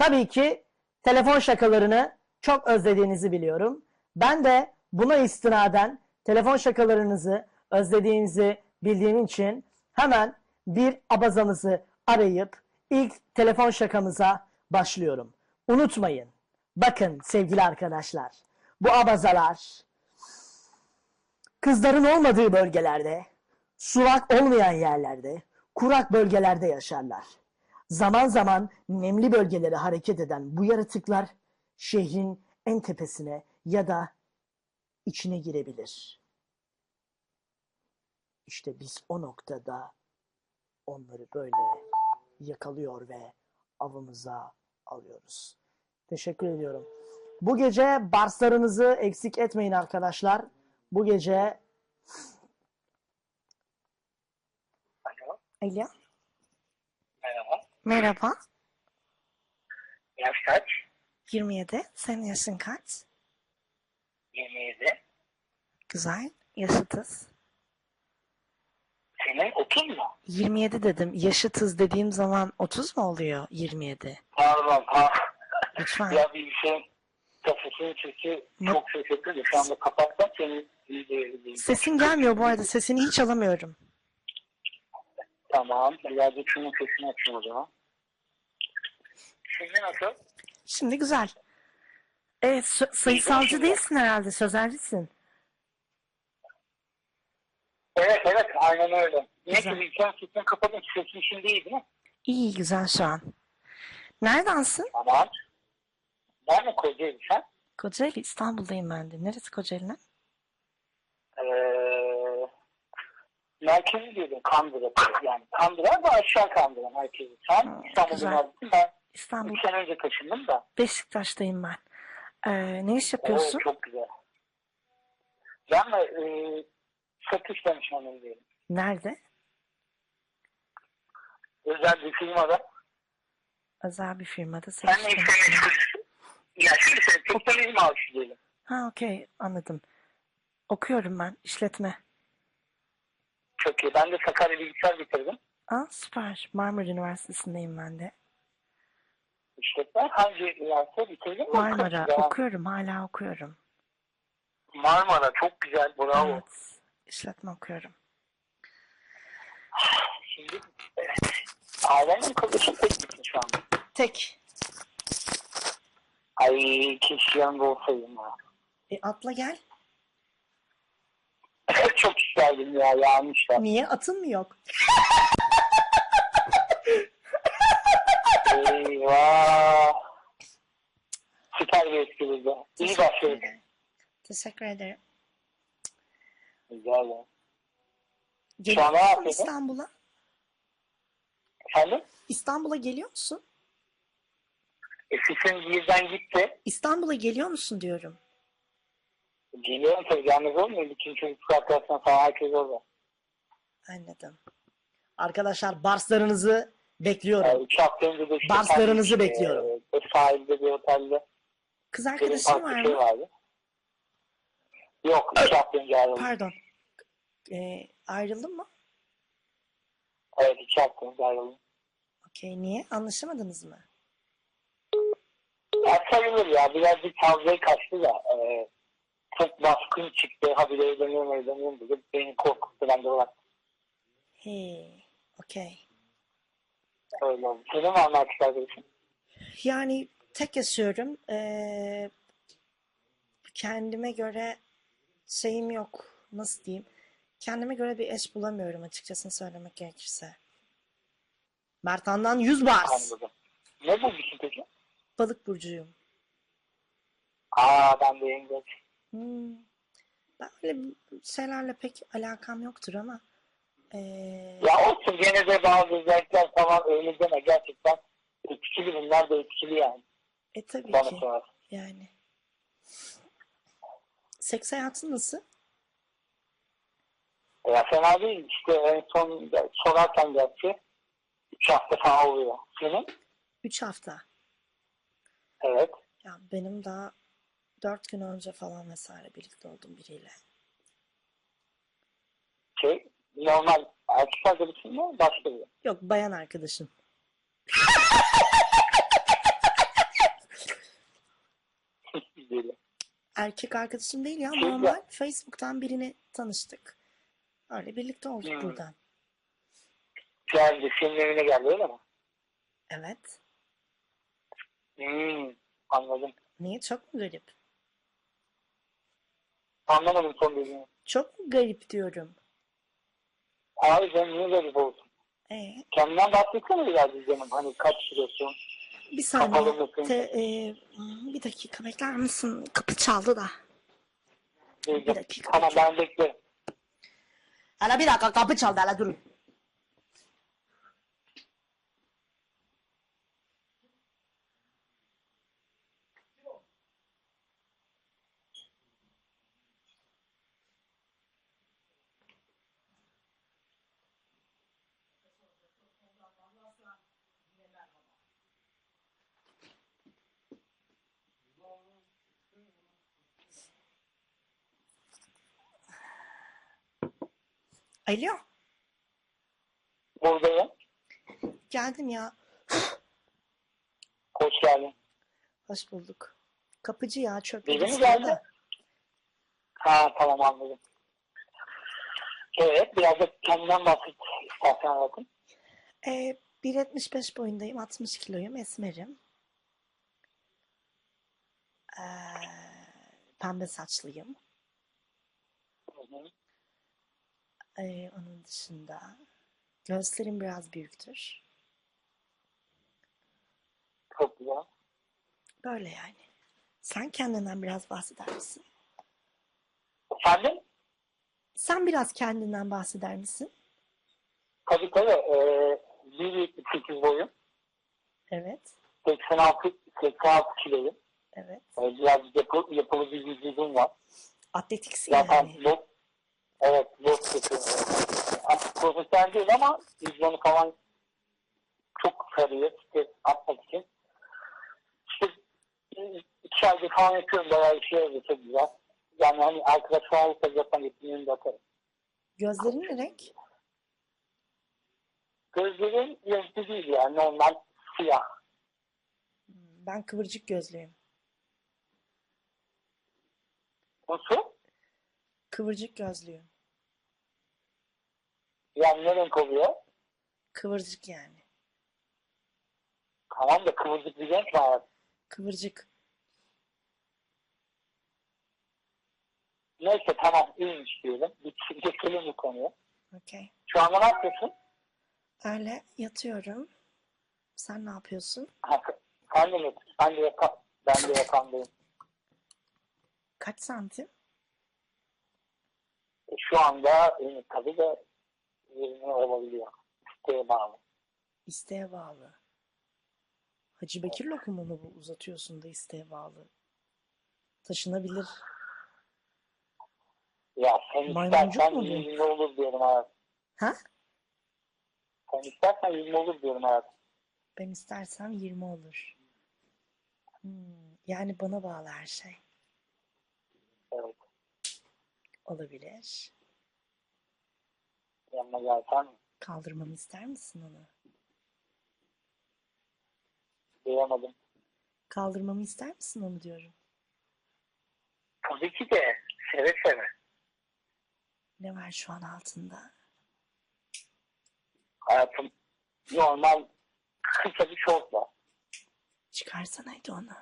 Tabii ki telefon şakalarını çok özlediğinizi biliyorum. Ben de buna istinaden telefon şakalarınızı özlediğinizi bildiğim için hemen bir abazanızı arayıp ilk telefon şakamıza başlıyorum. Unutmayın. Bakın sevgili arkadaşlar. Bu abazalar kızların olmadığı bölgelerde, sulak olmayan yerlerde, kurak bölgelerde yaşarlar. Zaman zaman nemli bölgelere hareket eden bu yaratıklar şehrin en tepesine ya da içine girebilir. İşte biz o noktada onları böyle yakalıyor ve avımıza alıyoruz. Teşekkür ediyorum. Bu gece barslarınızı eksik etmeyin arkadaşlar. Bu gece Alo, Alo. Merhaba. Yaş kaç? 27. Senin yaşın kaç? 27. Güzel. Yaşıtız. Senin 30 mu? 27 dedim. Yaşıtız dediğim zaman 30 mu oluyor 27? Pardon, pardon. Lütfen. ya bir şey kafasının sesi Ne? çok da şu anda kapatsam seni iyi. Sesin gelmiyor bu arada. Sesini hiç alamıyorum. Tamam, birazcık şunun sesini açayım o zaman. Şimdi nasıl? Şimdi güzel. Evet, sö- sayısalcı değilsin herhalde. Sözelcisin. Evet evet, aynen öyle. Güzel. ki bilgisayar sesini kapadım, sesin şimdi iyi değil mi? İyi, güzel şu an. Neredensin? Tamam. Ben mi Kocaeli sen? Kocaeli, İstanbul'dayım ben de. Neresi Kocaeli'nin? Ee, merkezi diyordum Kandıra. Yani Kandıra da aşağı Kandıra merkezi. Sen Ha, İstanbul'da neredesin? Ben İstanbul, 3 sene önce taşındım da. Beşiktaş'tayım ben. Ee, ne iş yapıyorsun? çok güzel. Ben de e, satış danışmanıyım diyelim. Nerede? Özel bir firmada. Özel bir firmada satış işle danışmanı. meşgulsün? Ya şöyle söyleyeyim, teknoloji maaşı diyelim. Ha okey anladım. Okuyorum ben işletme. Çok iyi. Ben de Sakarya Bilgisayar bitirdim. Aa süper. Marmara Üniversitesi'ndeyim ben de. İşletme. Hangi üniversite bitirdin mi? Marmara güzel. okuyorum hala okuyorum. Marmara çok güzel. Bravo. Evet. İşletme okuyorum. Şimdi evet. Ailenin kalıyorsun tek misin şu anda? Tek. Ay keşke yanında olsaydım ya. E atla gel. Çok isterdim ya yanlışlar. Niye? Atın mı yok? Eyvah. Süper bir bu. İyi başladık. Teşekkür ederim. Güzel ya. Geliyor musun yapıyorsun? İstanbul'a? Efendim? İstanbul'a geliyor musun? E, sesin birden gitti. İstanbul'a geliyor musun diyorum. Geliyorum tabii yalnız olmuyor. Bütün çocuk arkadaşlar falan herkes orada. Anladım. Arkadaşlar barslarınızı bekliyorum. Yani üç hafta önce de işte Barslarınızı kendim, bekliyorum. E, sahilde bir otelde. Kız arkadaşın var şey mı? vardı. Yok üç hafta önce ayrıldım. Pardon. Ee, ayrıldın mı? Evet iki hafta önce ayrıldım. Okey. Niye? Anlaşamadınız mı? Ya sayılır ya. Birazcık fazla kaçtı da. E, çok baskın çıktı. Habire evleniyorum evleniyorum dedi. Beni korkuttu. Ben de bıraktım. Hey. Okey. Öyle oldu. Senin var mı erkek arkadaşın? Yani tek yaşıyorum. Ee, kendime göre şeyim yok. Nasıl diyeyim? Kendime göre bir eş bulamıyorum açıkçası söylemek gerekirse. Mertan'dan 100 bars. Anladım. Ne bulmuşsun peki? Balık burcuyum. Aa ben de yengeç. Hmm. Ben öyle şeylerle pek alakam yoktur ama ee, Ya olsun gene de bazı özellikler falan öyle deme. Gerçekten etkili bunlar da etkili yani. e tabii Bana ki sorar. yani. Seks hayatın nasıl? Ya fena değil. İşte en son sorarken gerçi 3 hafta falan oluyor. Senin? 3 hafta. Evet. Ya benim daha Dört gün önce falan vesaire birlikte oldum biriyle. Şey, normal erkek arkadaşın mı? Başka biri. Yok, bayan arkadaşım. erkek arkadaşım değil ya şey normal. Facebook'tan birini tanıştık. Öyle birlikte olduk hmm. buradan. Geldi, senin evine geldi öyle mi? Evet. Hmm, anladım. Niye? Çok mu garip? Anlamadım son dediğini. Çok mu garip diyorum. Abi sen niye garip olsun? Ee, Kendinden bahsetsene biraz canım. Hani kaç kilosun? bir Kapalı saniye. mısın? Te, e, hmm, bir dakika bekler misin? Kapı çaldı da. Bir dakika. Tamam ben beklerim. Hala bir dakika kapı çaldı hala durun. Alo. Buradayım. Geldim ya. Hoş geldin. Hoş bulduk. Kapıcı ya çöp Biri mi geldi? Ha tamam anladım. Evet biraz da kendinden bahset istersen bakın. Ee, 1.75 boyundayım. 60 kiloyum. Esmerim. Ee, pembe saçlıyım. Hı hı. Ee, onun dışında gözlerim biraz büyüktür. Çok güzel. Böyle yani. Sen kendinden biraz bahseder misin? Efendim? Sen biraz kendinden bahseder misin? Tabii tabii. Ee, 1.78 boyum. Evet. 86, 86 kiloyum. Evet. Ee, biraz yapı, yapılı bir vücudum var. Atletiksin Zaten yani. lot, evet lot yapıyorum. Artık profesyonel değil ama vücudumu falan çok sarıyor. İşte atmak için. İşte iki aydır falan yapıyorum. Bayağı işe yarıyor. Çok güzel. Yani hani arkadaş falan olursa zaten yetinliğini de atarım. Gözlerin ne renk? Gözlerim renkli değil yani normal siyah. Hmm, Ben kıvırcık gözlüyüm. Nasıl? Kıvırcık gözlüyüm. Yani ne renk oluyor? Kıvırcık yani. Tamam da kıvırcık bir renk var. Kıvırcık. Neyse tamam iyiymiş diyelim. Geçelim bu konuya. Okey. Şu anda ne yapıyorsun? Öyle yatıyorum. Sen ne yapıyorsun? Ha, sen de mi? Ben de, yaka, ben de yakandayım. Kaç santim? E, Şu anda e, tabii de 20 olabiliyor. İsteğe bağlı. İsteğe bağlı. Hacı Bekir lokumunu bu uzatıyorsun da isteğe bağlı. Taşınabilir. Ya sen Maymuncuk istersen? 20 olur diyorum hayat. Ha? Sen istersen 20 olur diyorum hayat. Ben istersem 20 olur. Hmm, yani bana bağlı her şey. Evet. Olabilir. Yanına gelsen Kaldırmamı ister misin onu? duyamadım. Kaldırmamı ister misin onu diyorum. Tabii ki de seve seve. Ne var şu an altında? Hayatım normal kısa bir şort var. Çıkarsanaydı onu.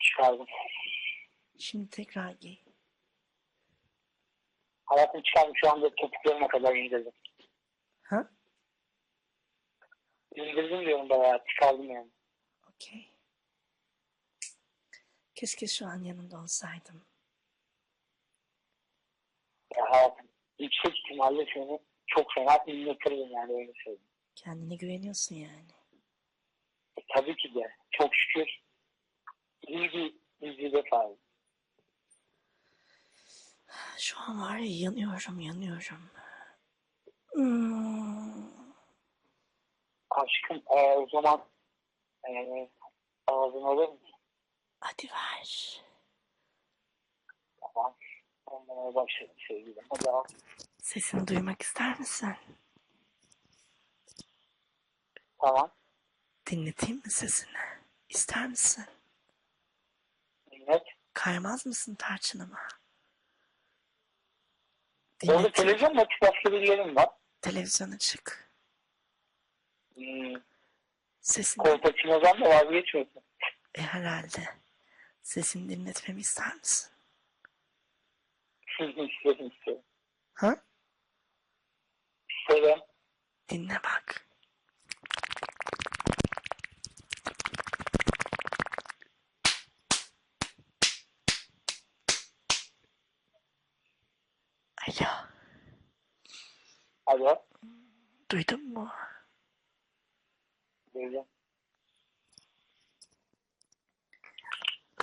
Çıkardım. Şimdi tekrar giy. Hayatım çıkardım şu anda topuklarıma kadar indirdim. Ha? İndirdim diyorum bayağı çıkardım yani. Okey. Keşke şu an yanında olsaydım. Ya hayatım yüksek ihtimalle seni çok fena inletirim yani öyle söyleyeyim. Kendine güveniyorsun yani. E, tabii ki de çok şükür iyi bir vücuda sahip. Şu an var ya yanıyorum yanıyorum. Hmm. Aşkım e, o zaman e, ağzını alır mısın? Hadi ver. Tamam. Ondan başladım sevgilim. Hadi al. Sesini duymak ister misin? Tamam. Dinleteyim mi sesini? İster misin? Evet. Kaymaz mısın tarçınıma? Orada Dinlet. televizyon mu açık başka bir yerim var. Televizyona çık. Hmm, Sesini Kolpaçino'dan da vazgeçmiyorsun. e, herhalde. Sesini dinletmemi ister misin? isterim isterim. Ha? İsterim. Dinle bak. Alo, Alo. duydun mu? Böyle.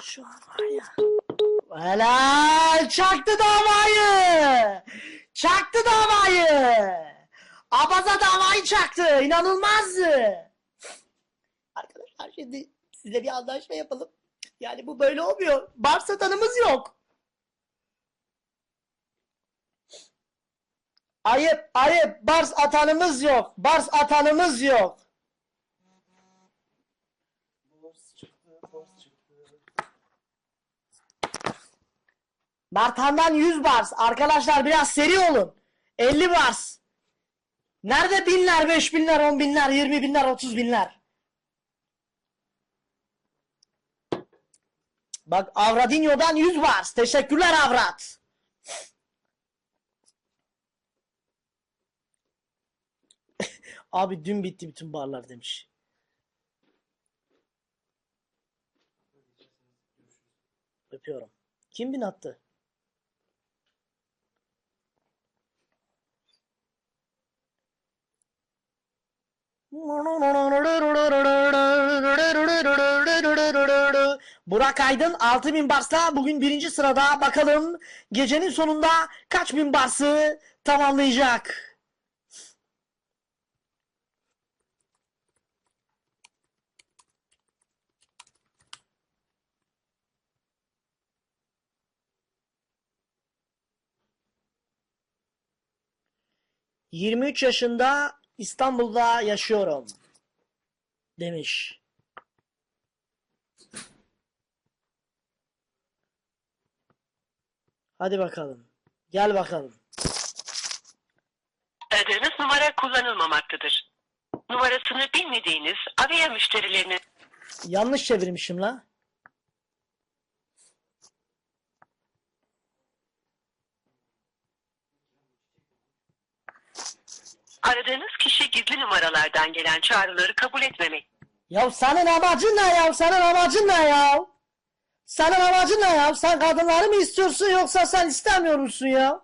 Şu an var ya. Helal çaktı davayı. Çaktı davayı. Abaza davayı çaktı. İnanılmazdı. Arkadaşlar şimdi size bir anlaşma yapalım. Yani bu böyle olmuyor. Bar satanımız yok. Ayıp ayıp. Bars atanımız yok. Bars atanımız yok. Bartan'dan 100 bars. Arkadaşlar biraz seri olun. 50 bars. Nerede binler, 5 binler, 10 binler, 20 binler, 30 binler? Bak Avradinho'dan 100 bars. Teşekkürler Avrat. Abi dün bitti bütün barlar demiş. Öpüyorum. Kim bin attı? Burak Aydın 6000 barsla bugün birinci sırada. Bakalım gecenin sonunda kaç bin barsı tamamlayacak? ...23 yaşında İstanbul'da yaşıyorum. Demiş. Hadi bakalım. Gel bakalım. Aradığınız numara kullanılmamaktadır. Numarasını bilmediğiniz Avia müşterilerinin Yanlış çevirmişim la. Aradığınız kişi gizli numaralardan gelen çağrıları kabul etmemek. Ya senin amacın ne ya? Senin amacın ne ya? Senin amacın ne ya? Sen kadınları mı istiyorsun yoksa sen istemiyor musun ya?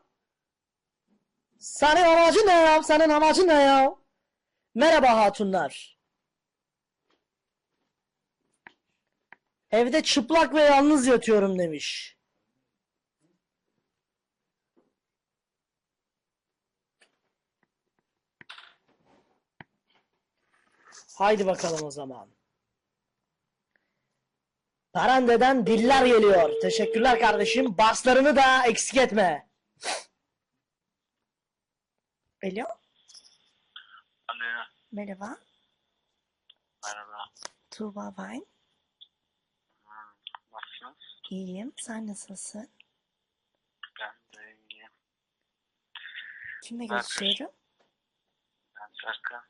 Senin amacın ne ya? Senin amacın ne ya? Merhaba hatunlar. Evde çıplak ve yalnız yatıyorum demiş. Haydi bakalım o zaman. Parande'den diller geliyor. Teşekkürler kardeşim. Barslarını da eksik etme. Alo, Alo. merhaba. Merhaba. Tuğba Vine. Nasılsınız? İyiyim, sen nasılsın? Ben de iyiyim. Kimle Ben- görüşüyorum? Ben Serkan.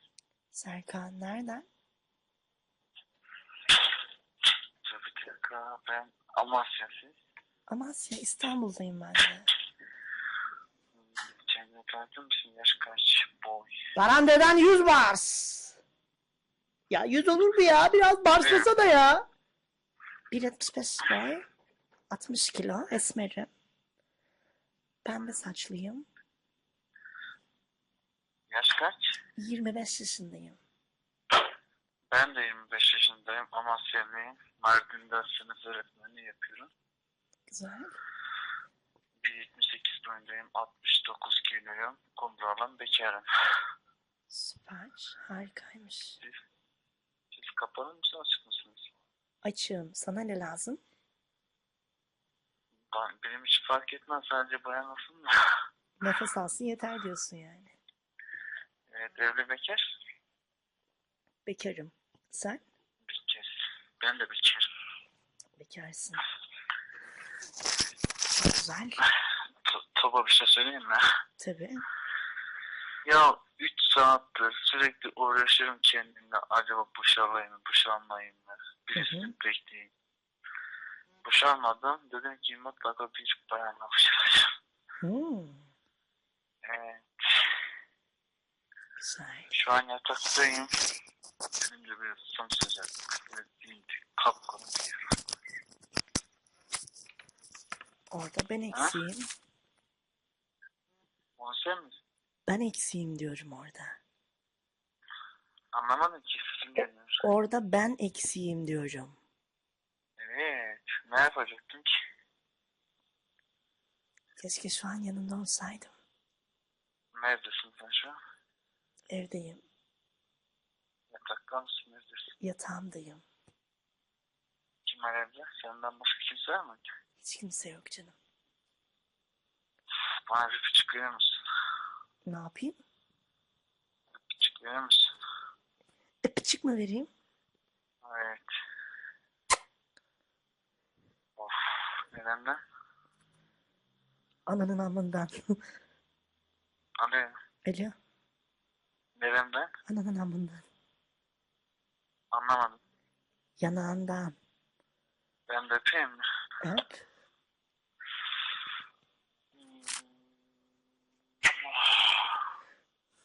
Serkan, nereden? Bir dakika. Ben Amasya siz. Amasya, İstanbul'dayım ben de. Kendine tanıtır mısın? Yaş kaç? Boy. Parande'den 100 bars. Ya 100 olur mu ya? Biraz barslasa da ya. 1.75 boy, 60 kilo, esmerim. Pembe saçlıyım. Yaş kaç? 25 yaşındayım. Ben de 25 yaşındayım. Amasyalıyım. Mardin'de sınıf öğretmenliği yapıyorum. Güzel. 1.78 boyundayım. 69 kiloyum. Kumralan bekarım. Süper, harikaymış. Siz kapalı mısınız açık mısınız? Açığım. Sana ne lazım? Ben, benim hiç fark etmez. Sadece bayan olsun da. Nefes alsın yeter diyorsun yani. Evet evli bekar. Bekarım. Sen? Kez. Ben de bekarım. Bekarsın. Çok güzel. T- Toba bir şey söyleyeyim mi? Tabii. Ya 3 saattir sürekli uğraşıyorum kendimle. Acaba boşalayım mı, boşalmayayım mı? Birisini bekleyeyim. Boşalmadım. Dedim ki mutlaka bir bayanla boşalacağım. Hmm, Evet. Güzel. Şu an yataktayım. Şimdi bir. Böyle dimdik, kapkara bir. Orada ben eksiğim. Onu sen misin? Ben eksiğim diyorum orada. Anlamadım ki sesin gelmiyor. Orada ben eksiğim diyorum. Evet. Ne yapacaktım ki? Keşke şu an yanında olsaydım. Neredesin sen şu an? Evdeyim. Yatakta mısın? Neredesin? Yatağımdayım. Kim var evde? Senden başka kimse var mı? Hiç kimse yok canım. Bana bir küçük verir misin? Ne yapayım? Küçük verir misin? Öpücük mü vereyim? Evet. Of. Nereden? Ananın amından. Alo. Alo. Nereden? Ananın amından. Anlamadım. Yanağından. Ben de öpeyim mi? Öp.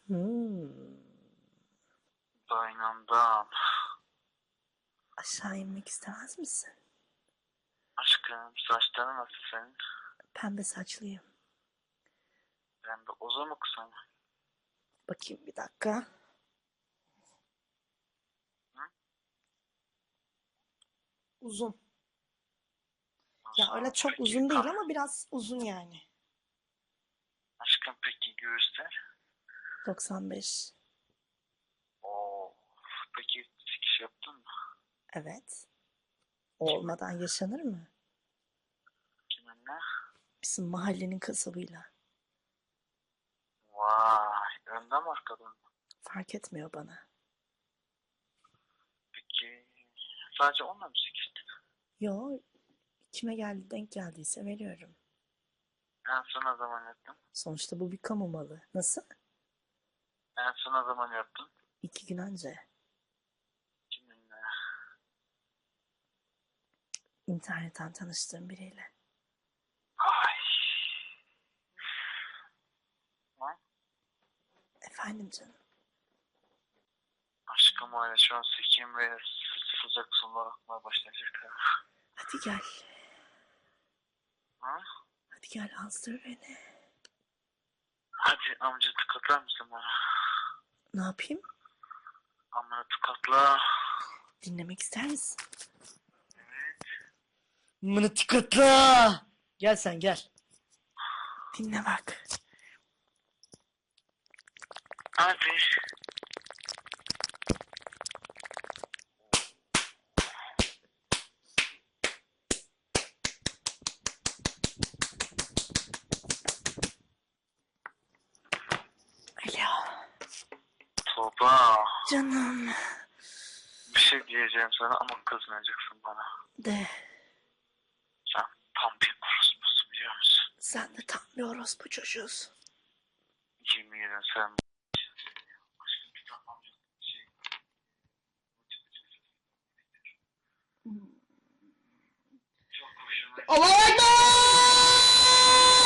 Hmm. Boynumdan. Aşağı inmek istemez misin? Aşkım saçların nasıl senin? Pembe saçlıyım. Ben de uzun mu kısa mı? Bakayım bir dakika. Uzun. Ya öyle çok Peki, uzun değil ama biraz uzun yani. Aşkım peki göğüsler? 95. Oo. Peki sikiş yaptın mı? Evet. O olmadan yaşanır mı? Kiminle? Bizim mahallenin kasabıyla. Vay. Mı? Fark etmiyor bana. Peki sadece onunla mı sikiştin? Yo, kime geldi denk geldiyse veriyorum. En son ne zaman yaptın? Sonuçta bu bir kamu malı. Nasıl? En son ne zaman yaptın? İki gün önce. Kiminle? internetten tanıştığım biriyle. Ay. Lan Efendim canım. aşkım öyle şu an sikeyim ve sı- sıcak sular akmaya başlayacak. ha. Hadi gel. Ha? Hadi gel azdır beni. Hadi amca tıkatlar mısın bana? Ne yapayım? Amına tıkatla. Dinlemek ister misin? Mınıtıkatla. Gel sen gel. Dinle bak. Alo. Tuğba. Canım. Bir şey diyeceğim sana ama kızmayacaksın bana. De. Sen tam bir orospusun biliyor musun? Sen de tam bir orospu çocuğusun. Yemin ederim sen الله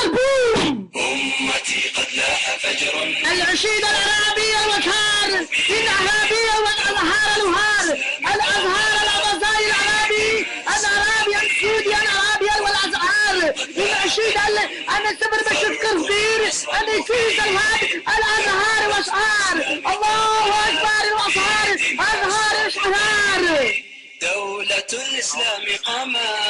أكبر! بوم أمتي قد لاح فجر. العشيد الأرابي الوكار الأهابي والأزهار الوهار الأزهار الأبزار الأرابي الأرابي السودي الأرابي والأزهار. العشيد السبر بشف أنا النسيس الهاد الأزهار وأشعار الله أكبر الأزهار أزهار الشهار دولة الإسلام قامت.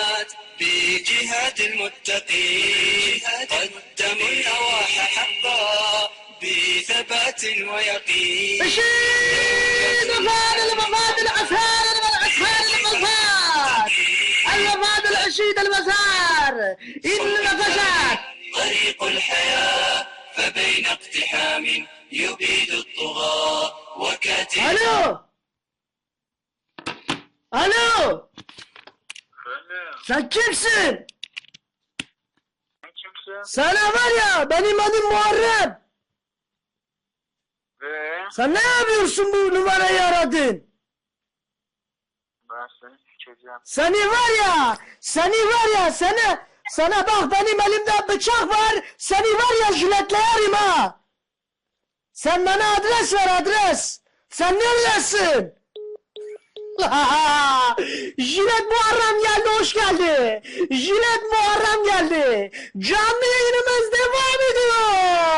بجهاد المتقين قدموا الأواح حقا بثبات ويقين بشير مفاد المفاد الأسهار الأسهار المفاد المفاد العشيد المسار إن نفشت طريق الحياة فبين اقتحام يبيد الطغاة وكاتب. Alo! Efendim Sen kimsin? Kimsin? Sana var ya benim adım Muharrem. Ve Sen ne yapıyorsun bu numarayı aradın? ben seni sikeceğim. Seni var ya, seni var ya, seni, sana bak benim elimde bıçak var, seni var ya jiletleyerim ha. Sen bana adres ver adres. Sen neredesin? Jilet Muharrem geldi, hoş geldi. Jilet Muharrem geldi. Canlı yayınımız devam ediyor.